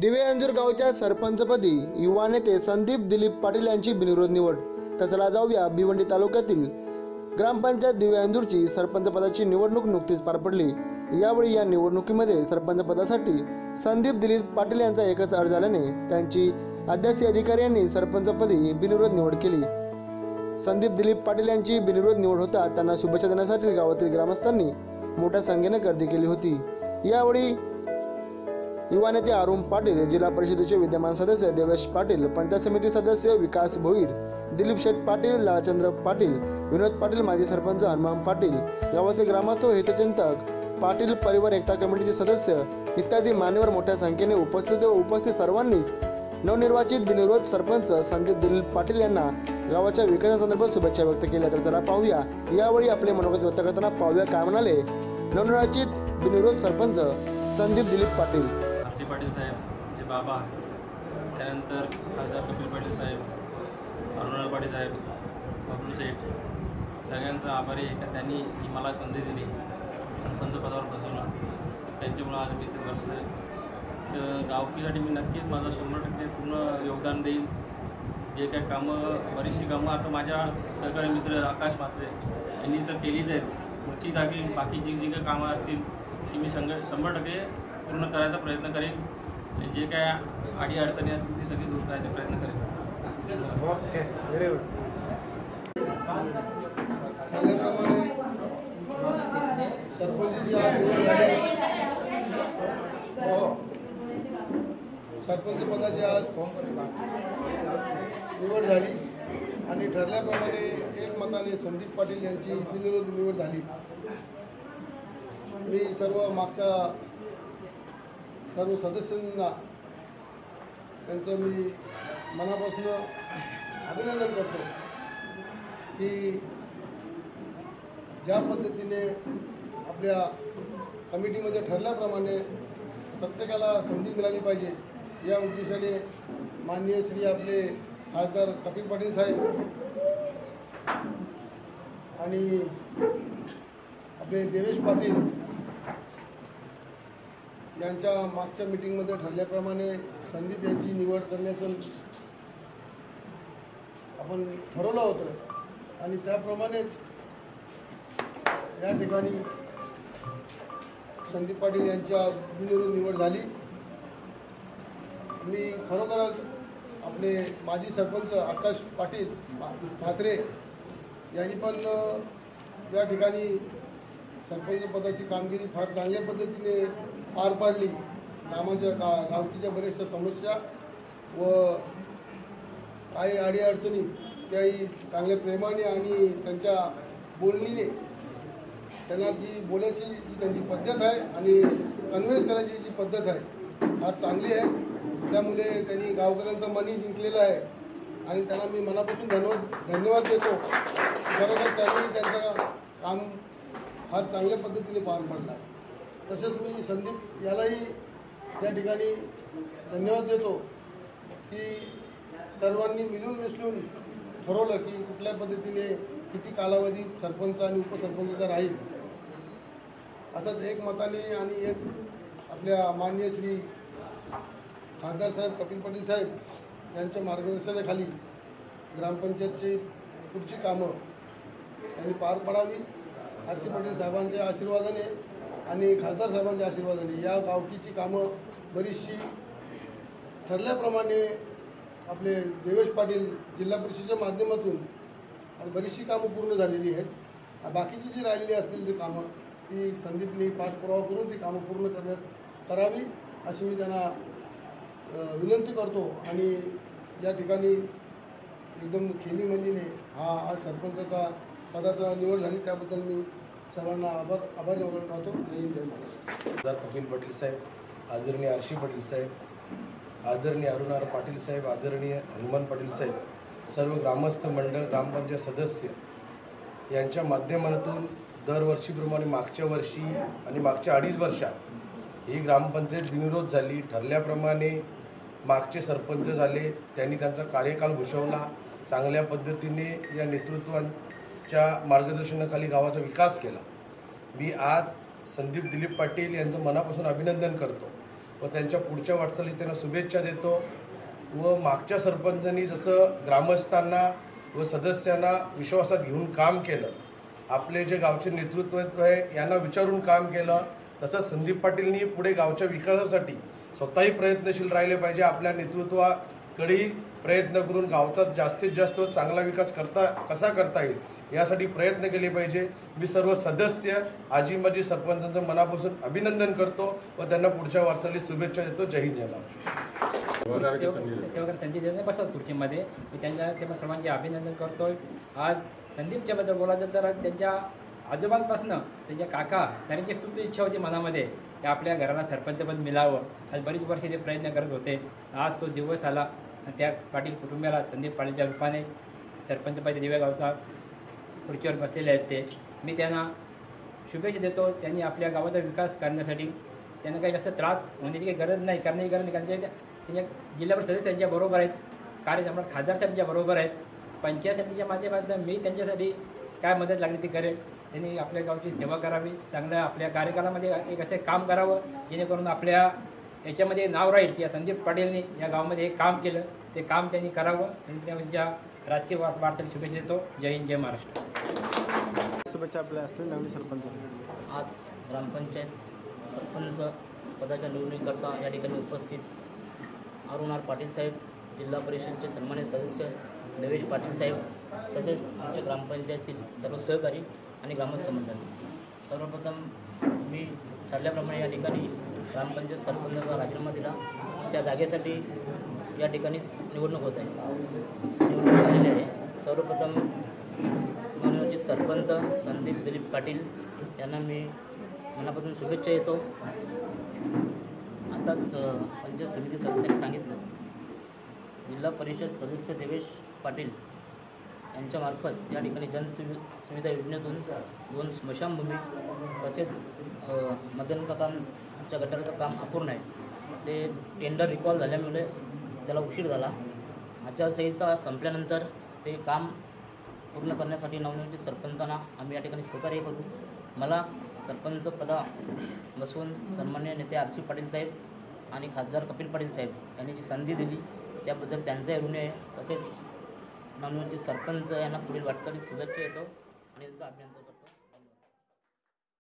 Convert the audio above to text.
दिवे अंजूर गावच्या सरपंचपदी युवा नेते संदीप दिलीप पाटील यांची बिनविरोध निवड. तसला जाऊया भिवंडी तालुक्यातील ग्रामपंचायत दिवे अंजूरची सरपंचपदाची निवडणूक नुकतीच पार पडली. यावेळी या निवडणुकीमध्ये सरपंचपदासाठी संदीप दिलीप पाटील यांचा एकच अर्ज आल्याने त्यांची अध्यक्षीय अधिकारी यांनी सरपंचपदी बिनविरोध निवड केली. संदीप दिलीप पाटील यांची बिनविरोध निवड होता त्यांना शुभेच्छा देण्यासाठी गावातील ग्रामस्थांनी मोठ्या संख्येने गर्दी केली होती. यावेळी युवा नेते अरुण पाटील जिल्हा परिषदेचे विद्यमान सदस्य देवेश पाटील पंचायत समिती सदस्य विकास भोईर दिलीप शेठ पाटील लालचंद्र पाटील विनोद पाटील माजी सरपंच हनुमान पाटील गावातील ग्रामस्थ हितचिंतक पाटील परिवार एकता कमिटीचे सदस्य इत्यादी मान्यवर मोठ्या संख्येने उपस्थित व उपस्थित सर्वांनीच नवनिर्वाचित बिनविरोध सरपंच संदीप दिलीप पाटील यांना गावाच्या विकासासंदर्भात शुभेच्छा व्यक्त केल्या. तर चला पाहूया. यावेळी आपले मनोगत व्यक्त करताना पाहूया काय म्हणाले नवनिर्वाचित बिनविरोध सरपंच संदीप दिलीप पाटील. पाटील साहेब जे बाबा त्यानंतर खासदार कपिल पाटील साहेब अरुणाल पाटील साहेब बबलू सेठ सगळ्यांचा आभारी आहे का? त्यांनी ही मला संधी दिली सरपंच पदावर बसवलं त्यांच्यामुळं आज मी इथे बसलो आहे तर गावकीसाठी मी नक्कीच माझं शंभर टक्के पूर्ण योगदान देईन. जे काय कामं बरीचशी कामं आता माझ्या सहकारी मित्र आकाश म्हात्रे यांनी तर केलीच आहेत. पुढची दाखील बाकीची जी काही कामं असतील ती मी संग शंभर टक्के पूर्ण करायचा प्रयत्न करेन आणि जे काय अडी अडचणी असतील ती सगळी दूर करायचा प्रयत्न करेन. ठरल्याप्रमाणे सरपंचची आज निवड झाली सरपंच पदाची आज निवड झाली आणि ठरल्याप्रमाणे एक मताने संदीप पाटील यांची बिनविरोध निवड झाली. मी सर्व मागच्या सर्व सदस्यांना त्यांचं मी मनापासून अभिनंदन करतो की ज्या पद्धतीने आपल्या कमिटीमध्ये ठरल्याप्रमाणे प्रत्येकाला संधी मिळाली पाहिजे या उद्देशाने माननीय श्री आपले खासदार कपिल पाटील साहेब आणि आपले देवेश पाटील यांच्या मागच्या मिटिंगमध्ये ठरल्याप्रमाणे संदीप यांची निवड करण्याचं आपण ठरवलं होतं. आणि त्याप्रमाणेच या ठिकाणी संदीप पाटील यांच्या बिनविरोध निवड झाली. मी खरोखरच आपले माजी सरपंच आकाश पाटील म्हात्रे यांनी पण या ठिकाणी सरपंच पदाची कामगिरी फार चांगल्या पद्धतीने पार पाडली. कामाच्या गा गावकीच्या बऱ्याचशा समस्या व काही अडीअडचणी त्याही चांगल्या प्रेमाने आणि त्यांच्या बोलणीने. त्यांना जी बोलायची जी त्यांची पद्धत आहे आणि कन्व्हिन्स करायची जी पद्धत आहे फार चांगली आहे. त्यामुळे त्यांनी गावकऱ्यांचं मनही जिंकलेलं आहे. आणि त्यांना मी मनापासून धन्यवाद धन्यवाद देतो. खरोखर त्यांनी त्यांचं काम फार चांगल्या पद्धतीने पार पाडलं आहे. तसेच मी संदीप यालाही या ठिकाणी धन्यवाद देतो की सर्वांनी मिळून मिसळून ठरवलं की कुठल्या पद्धतीने किती कालावधी सरपंच आणि उपसरपंचचा राहील. असंच एक मताने आणि एक आपल्या मान्य श्री खासदार साहेब कपिल पाटील साहेब यांच्या मार्गदर्शनाखाली ग्रामपंचायतची पुढची कामं त्यांनी पार पाडावी. आर सी पाटील साहेबांच्या आशीर्वादाने आणि खासदार साहेबांच्या आशीर्वादाने या गावकीची कामं बरीचशी ठरल्याप्रमाणे आपले देवेश पाटील जिल्हा परिषदेच्या माध्यमातून आणि बरीचशी कामं पूर्ण झालेली आहेत. बाकीची जी राहिलेली असतील ती कामं ती संदीपने पाठपुरावा करून ती कामं पूर्ण करण्यात करावी अशी मी त्यांना विनंती करतो. आणि या ठिकाणी एकदम खेलीमंदीने हा आज सरपंचाचा पदाचा निवड झाली त्याबद्दल मी सर्वांना आभार आभार नव्हतो जय जय महाराष्ट्र. कपिल पाटील साहेब आदरणीय आरशी पाटील साहेब आदरणीय अरुणार पाटील साहेब आदरणीय हनुमान पाटील साहेब सर्व ग्रामस्थ मंडळ ग्रामपंचायत सदस्य यांच्या माध्यमातून दरवर्षीप्रमाणे मागच्या वर्षी आणि मागच्या अडीच वर्षात ही ग्रामपंचायत बिनविरोध झाली. ठरल्याप्रमाणे मागचे सरपंच झाले. त्यांनी त्यांचा कार्यकाल भूषवला. चांगल्या पद्धतीने या च्या मार्गदर्शनाखाली गावाचा विकास केला. मी आज संदीप दिलीप पाटील यांचं मनापासून अभिनंदन करतो व त्यांच्या पुढच्या वाटचालीस त्यांना शुभेच्छा देतो व मागच्या सरपंचांनी जसं ग्रामस्थांना व सदस्यांना विश्वासात घेऊन काम केलं आपले जे गावचे नेतृत्व आहे यांना विचारून काम केलं तसंच संदीप पाटीलनी पुढे गावच्या विकासासाठी स्वतःही प्रयत्नशील राहिले पाहिजे आपल्या नेतृत्वाकडेही प्रयत्न करून गावचा जास्तीत जास्त चांगला विकास करता कसा करता येईल यासाठी प्रयत्न केले पाहिजे. मी सर्व सदस्य आजी माजी सरपंचांचं मनापासून अभिनंदन करतो व त्यांना पुढच्या वाटचालीस शुभेच्छा देतो. जय हिंद जय महाराष्ट्र. सेवक संदीप बसत खुर्चीमध्ये. मी त्यांच्या तेव्हा सर्वांचे अभिनंदन करतोय. आज संदीपच्याबद्दल बोलायचं तर त्यांच्या आजोबांपासून त्यांच्या काका त्यांची सुद्धा इच्छा होती मनामध्ये की आपल्या घराला सरपंचपद मिळावं. आज बरीच वर्षे ते प्रयत्न करत होते. आज तो दिवस आला आणि त्या पाटील कुटुंबियाला संदीप पाटीलच्या रूपाने सरपंचपद दिव्या गावचा खुर्चीवर बसलेले आहेत ते. मी त्यांना शुभेच्छा देतो. त्यांनी आपल्या गावाचा विकास करण्यासाठी त्यांना काही जास्त त्रास होण्याची काही गरज नाही करण्याची गरज नाही. कारण ते त्यांच्या जिल्हा परिषद सदस्यांच्या बरोबर आहेत कार्य कार्यसम्राट खासदार साहेबांच्या बरोबर आहेत पंचायत समितीच्या माध्यमातून मी त्यांच्यासाठी काय मदत लागली ती करेल. त्यांनी आपल्या गावची सेवा करावी. चांगल्या आपल्या कार्यकालामध्ये एक असे काम करावं जेणेकरून आपल्या याच्यामध्ये नाव राहील की या संदीप पाटीलनी या गावामध्ये हे काम केलं. ते काम त्यांनी करावं. आणि त्यांच्या राजकीय वा वाटचाली शुभेच्छा देतो. जय हिंद जय महाराष्ट्र. शुभेच्छा आपल्या असतील नवीन सरपंच. आज ग्रामपंचायत सरपंच पदाच्या निवडणुकीकरता या ठिकाणी उपस्थित अरुण आर पाटील साहेब जिल्हा परिषदचे सन्मान्य सदस्य देवेश पाटील साहेब तसेच आमच्या ग्रामपंचायतीतील सर्व सहकारी आणि ग्रामस्थ मंडळी. सर्वप्रथम मी ठरल्याप्रमाणे या ठिकाणी ग्रामपंचायत सरपंचाचा राजीनामा दिला. त्या जागेसाठी या ठिकाणीच निवडणूक होत आहे. निवडणूक झालेली आहे. सर्वप्रथम नवनिर्वाचित सरपंच संदीप दिलीप पाटील यांना मी मनापासून शुभेच्छा येतो आताच पंचायत समिती सदस्यांनी सांगितलं. जिल्हा परिषद सदस्य देवेश पाटील यांच्यामार्फत या ठिकाणी जनसुवि सुविधा योजनेतून दोन स्मशानभूमी तसेच अ, मदन काकांच्या गटाराचं काम अपूर्ण आहे. ते टेंडर रिकॉल झाल्यामुळे त्याला उशीर झाला. आचारसंहिता संपल्यानंतर ते काम पूर्ण करण्यासाठी नवनिर्मित सरपंचांना आम्ही या ठिकाणी सहकार्य करू. मला सरपंच पदा बसवून सन्मान्य नेते आर सी पाटील साहेब आणि खासदार कपिल पाटील साहेब यांनी जी संधी दिली त्याबद्दल त्यांचाही ऋण आहे. तसेच नवनिर्मित सरपंच यांना पुढील वाटचालीस शुभेच्छा येतो. आणि त्यांचं अभिनंदन